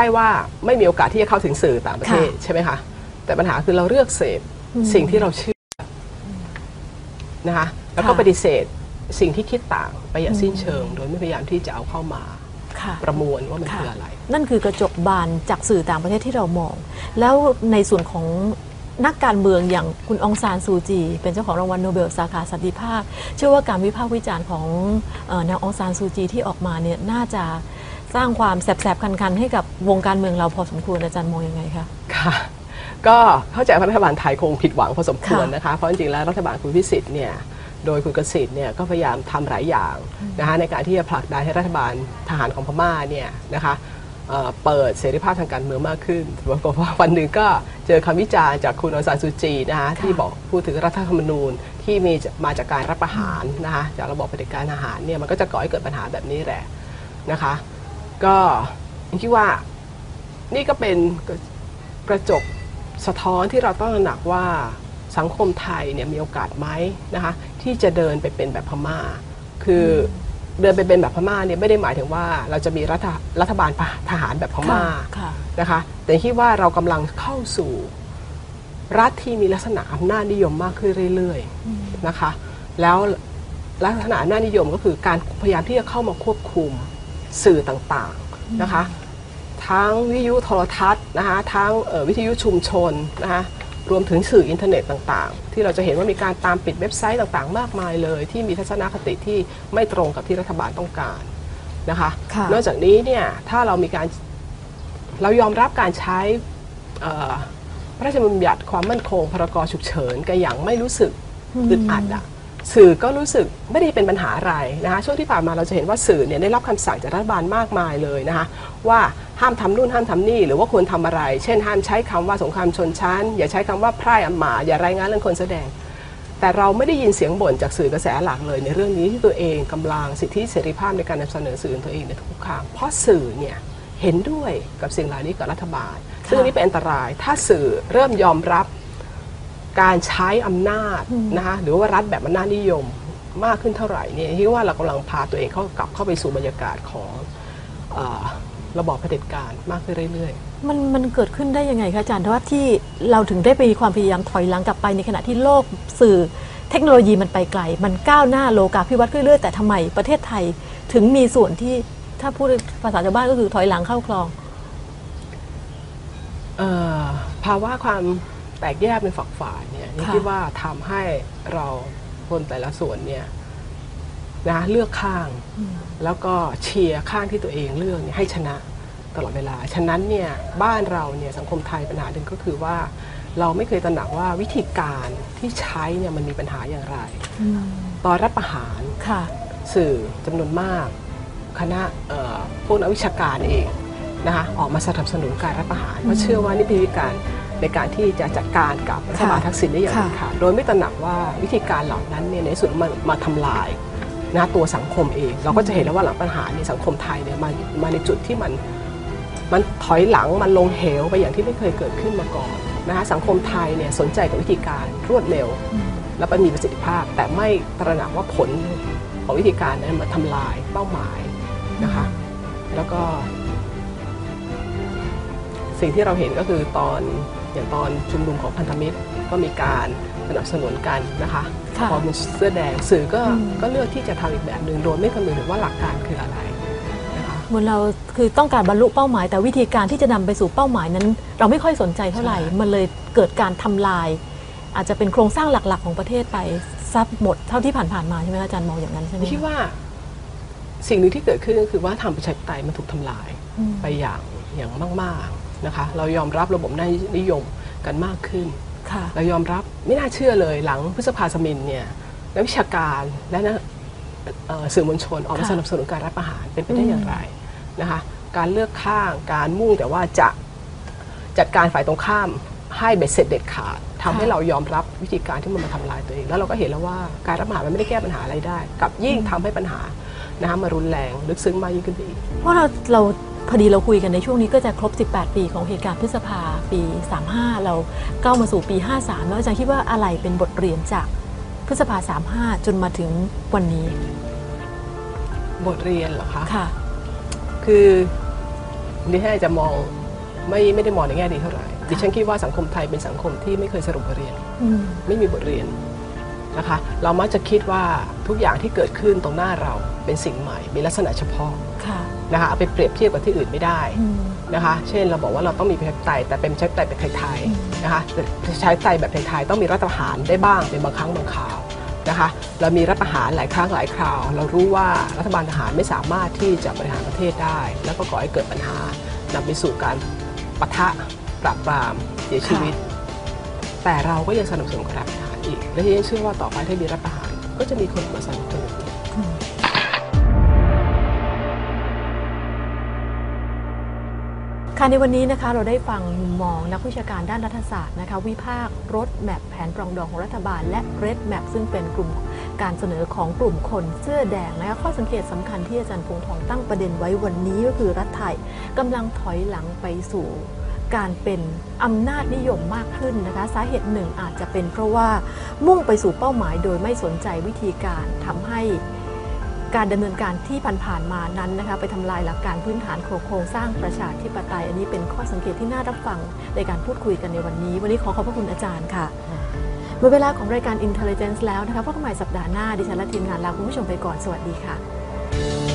ช่ว่าไม่มีโอกาสที่จะเข้าถึงสื่อต่างประเทศค่ะใช่ไหมคะแต่ปัญหาคือเราเลือกเสพอืมสิ่งที่เราเชื่อนะคะแล้วก็ค่ะปฏิเสธสิ่งที่คิดต่างไปอย่างสิ้นเชิง โดยไม่พยายามที่จะเอาเข้ามาค่ะประมวลว่ามันค่ะคืออะไร นั่นคือกระจกบานจากสื่อต่างประเทศที่เรามอง แล้วในส่วนของนักการเมืองอย่างคุณองซานซูจี เป็นเจ้าของรางวัลโนเบลสาขาสันติภาพ เชื่อว่าการวิพากษ์วิจารณ์ของเออนางองซานซูจีที่ออกมาเนี่ยน่าจะ สร้างความแสบๆ คัน ๆ ให้กับวงการเมืองเราพอสมควรอาจารย์มองยังไงคะค่ะ ก็เข้าใจว่ารัฐบาลไทยคงผิดหวังพอสมควรค่ะนะคะ เพราะจริงๆแล้วรัฐบาลคุณพิสิทธิ์เนี่ยโดยคุณกสิทธิ์เนี่ยก็พยายามทำหลายอย่างนะคะในการที่จะผลักดันให้รัฐบาลทหารของพม่าเนี่ยนะคะเอ่อเปิดเสรีภาพทางการเมืองมากขึ้นปรากฏว่าวันหนึ่งก็เจอคำวิจารณ์จากคุณองซานซูจีนะคะที่บอกพูดถึงรัฐธรรมนูญที่มีมาจากการรับประหารนะคะจากระบอบเผด็จการทหารเนี่ยมันก็จะก่อให้เกิดปัญหาแบบนี้แหละนะคะ ก็คิดว่านี่ก็เป็นกระกระจกสะท้อนที่เราต้องตระหนักว่าสังคมไทยเนี่ยมีโอกาสไหมนะคะที่จะเดินไปเป็นแบบพม่า คือเดินไปเป็นแบบพม่าเนี่ยไม่ได้หมายถึงว่าเราจะมีรัฐรัฐบาลทหารแบบพม่าค่ะนะคะแต่คิดว่าเรากำลังเข้าสู่รัฐที่มีลักษณะอำนาจนิยมมากขึ้นเรื่อยๆนะคะ แล้วลักษณะอำนาจนิยมก็คือการพยายามที่จะเข้ามาควบคุม สื่อต่างๆนะคะ ทั้งวิทยุโทรทัศน์นะคะทั้งเอ่อวิทยุชุมชนนะคะรวมถึงสื่ออินเทอร์เน็ตต่างๆ ที่เราจะเห็นว่ามีการตามปิดเว็บไซต์ต่างๆ มากมายเลย ที่มีทัศนคติที่ไม่ตรงกับที่รัฐบาลต้องการนะคะค่ะนอกจากนี้เนี่ยถ้าเรามีการเรายอมรับการใช้เอ่อพระราชบัญญัติความมั่นคงพรกฉุกเฉินกันอย่างไม่รู้สึกอึดอัดอะ สื่อก็รู้สึกไม่ได้เป็นปัญหาอะไรนะคะช่วงที่ผ่านมาเราจะเห็นว่าสื่อเนี่ยได้รับคำสั่งจากรัฐบาลมากมายเลยนะคะว่าห้ามทำนู่นห้ามทำนี่ หรือว่าควรทำอะไร เช่น ห้ามใช้คำว่าสงครามชนชั้น อย่าใช้คำว่าไพร่อำมาอย่ารายงานเรื่องคนแสดง แต่เราไม่ได้ยินเสียงบ่นจากสื่อกระแสหลักเลย ในเรื่องนี้ที่ตัวเองกำลังสิทธิเสรีภาพในการนำเสนอสื่อของตัวเองในทุกครั้งเพราะสื่อเนี่ยเห็นด้วยกับสิ่งเหล่านี้กับรัฐบาล ซึ่งอันนี้เป็นอันตรายถ้าสื่อเริ่มยอมรับ การใช้อำนาจนะคะหรือว่ารัฐแบบอำนาจนิยมมากขึ้นเท่าไหร่เนี่ยที่ว่าเรากำลังพาตัวเองเข้ากลับเข้าไปสู่บรรยากาศของเออระบอบเผด็จการมากขึ้นเรื่อยๆ มันมันเกิดขึ้นได้ยังไงคะอาจารย์เพราะว่าที่เราถึงได้ไปมีความพยายามถอยหลังกลับไปในขณะที่โลกสื่อเทคโนโลยีมันไปไกล มันก้าวหน้าโลกาภิวัตน์ขึ้นเรื่อยๆแต่ทำไมประเทศไทยถึงมีส่วนที่ถ้าพูดภาษาชาวบ้านก็คือถอยหลังเข้าคลองเอ่อภาวะความ แตกแยกเป็นฝักฝ่ายเนี่ยนี่ค่ะ คิดว่าทำให้เราคนแต่ละส่วนเนี่ยนะเลือกข้างแล้วก็เชียร์ข้างที่ตัวเองเลือกเนี่ยให้ชนะตลอดเวลา ฉะนั้นเนี่ยบ้านเราเนี่ยสังคมไทยปัญหาหนึ่งก็คือว่า เราไม่เคยตระหนักว่าวิธีการที่ใช้เนี่ยมันมีปัญหาอย่างไรตอนรับประหารค่ะ สื่อจำนวนมาก คณะเอ่อพวกนักวิชาการเองนะคะออกมาสนับสนุนการรับประหารเพราะเชื่อว่านี่เป็นวิธีการ ในการที่จะจัดการกับรัฐบาลค่ะทักษิณได้อย่างค่ะเด็ดขาดโดยไม่ตระหนักว่าวิธีการเหล่านั้นเนี่ยในที่สุดมันมาทำลายนะตัวสังคมเอง เราก็จะเห็นแล้วว่าหลังปัญหาในยสังคมไทยเนี่ยมามาในจุดที่มันมันถอยหลังมันลงเหวไปอย่างที่ไม่เคยเกิดขึ้นมาก่อนนะคะสังคมไทยเนี่ยสนใจกับวิธีการรวดเร็ว และมันมีประสิทธิภาพ แต่ไม่ตระหนักว่าผลของวิธีการนั้นมาทำลายเป้าหมายนะคะแล้วก็ สิ่งที่เราเห็นก็คือตอน อย่างตอนชุมนุมของพันธมิตรก็มีการสนับสนุนกันนะคะค่ะพอเป็นเสื้อแดงสื่อก็อืม ก็เลือกที่จะทำอีกแบบหนึ่งโดยไม่คำนึงถึงว่าหลักการคืออะไรนะคะ เหมือนเราคือต้องการบรรลุเป้าหมาย แต่วิธีการที่จะนำไปสู่เป้าหมายนั้น เราไม่ค่อยสนใจเท่าไหร่ ใช่ มันเลยเกิดการทำลาย อาจจะเป็นโครงสร้างหลักๆ ของประเทศไปซับหมดเท่าที่ผ่านๆมาใช่ไหมคะอาจารย์มองอย่างนั้นใช่ไหมคิดว่าสิ่งหนึ่งที่เกิดขึ้นก็คือว่าทางประชาธิปไตยมันถูกทำลาย อืม ไปอย่างอย่างมากๆ นะคะเรายอมรับระบบนิยมกันมากขึ้นค่ะเรายอมรับไม่น่าเชื่อเลยหลังพฤษภาสมินเนี่ยนักวิชาการและนักเอ่อสื่อมวลชนออกมาค่ะสนับสนุนการรับประหารเป็นไปได้อย่างไรนะคะการเลือกข้างการมุ่งแต่ว่าจะจัดการฝ่ายตรงข้ามให้เบ็ดเสร็จเด็ดขาดทำให้เรายอมรับวิธีการที่มันมาทำลายตัวเอง แล้วเราก็เห็นแล้วว่าการรับประหารมันไม่ได้แก้ปัญหาอะไรได้กลับยิ่งทำให้ปัญหานะคะมารุนแรงลึกซึ้งมากยิ่งขึ้นไปอีกเพราะเราเรา พอดีเราคุยกันในช่วงนี้ก็จะครบ 18 ปีของเหตุการณ์พฤษภาปี 35 เราก้าวมาสู่ปี 53 แล้วอาจารย์คิดว่าอะไรเป็นบทเรียนจากพฤษภา 35 จนมาถึงวันนี้ บทเรียนเหรอคะค่ะ คือดิฉันอาจจะมองไม่ไม่ได้มองในแง่ดีเท่าไหร่ดิฉันคิดว่าสังคมไทยเป็นสังคมที่ไม่เคยสรุปบทเรียน อืม ไม่มีบทเรียน นะคะ เรามักจะคิดว่าทุกอย่างที่เกิดขึ้นตรงหน้าเราเป็นสิ่งใหม่ มีลักษณะเฉพาะค่ะนะคะเอาไปเปรียบเทียบกับที่อื่นไม่ได้อืมนะคะ เช่นเราบอกว่าเราต้องมีประชาธิปไตยแต่เป็นประชาธิปไตยแบบไทยๆนะคะแต่ประชาธิปไตยแบบไทยๆต้องมีรัฐประหารได้บ้างเป็นบางครั้งบางคราวนะคะ เรามีรัฐประหารหลายครั้งหลายคราว เรารู้ว่ารัฐบาลทหารไม่สามารถที่จะบริหารประเทศได้ แล้วก็ก่อให้เกิดปัญหานำไปสู่การปะทะปราบปรามเสียชีวิต แต่เราก็ยังสนับสนุนการรัฐประหาร อีกและที่ยังเชื่อว่าต่อไปถ้ามีรัฐประหารก็จะมีคนมาสนับสนุนค่ะในวันนี้นะคะเราได้ฟังมุมมองนักวิชาการด้านรัฐศาสตร์นะคะวิพากษ์รถแมพแผนปรองดองของรัฐบาล และเรดแมพซึ่งเป็นกลุ่มการเสนอของกลุ่มคนเสื้อแดงนะคะข้อสังเกตสำคัญที่อาจารย์พงทองตั้งประเด็นไว้วันนี้ก็คือรัฐไทยกำลังถอยหลังไปสู่ การเป็นอำนาจนิยมมากขึ้นนะคะสาเหตุหนึ่งอาจจะเป็นเพราะว่ามุ่งไปสู่เป้าหมายโดยไม่สนใจวิธีการทำให้การดำเนินการที่ผ่านๆมานั้นนะคะไปทำลายหลักการพื้นฐานโครงสร้างประชาธิปไตย อันนี้เป็นข้อสังเกตที่น่ารับฟังในการพูดคุยกันในวันนี้ วันนี้ขอขอบพระคุณอาจารย์ค่ะหมดเวลาของรายการ Intelligence แล้วนะคะพบกันใหม่สัปดาห์หน้าดิฉันและทีมงานลาคุณผู้ชมไปก่อนสวัสดีค่ะ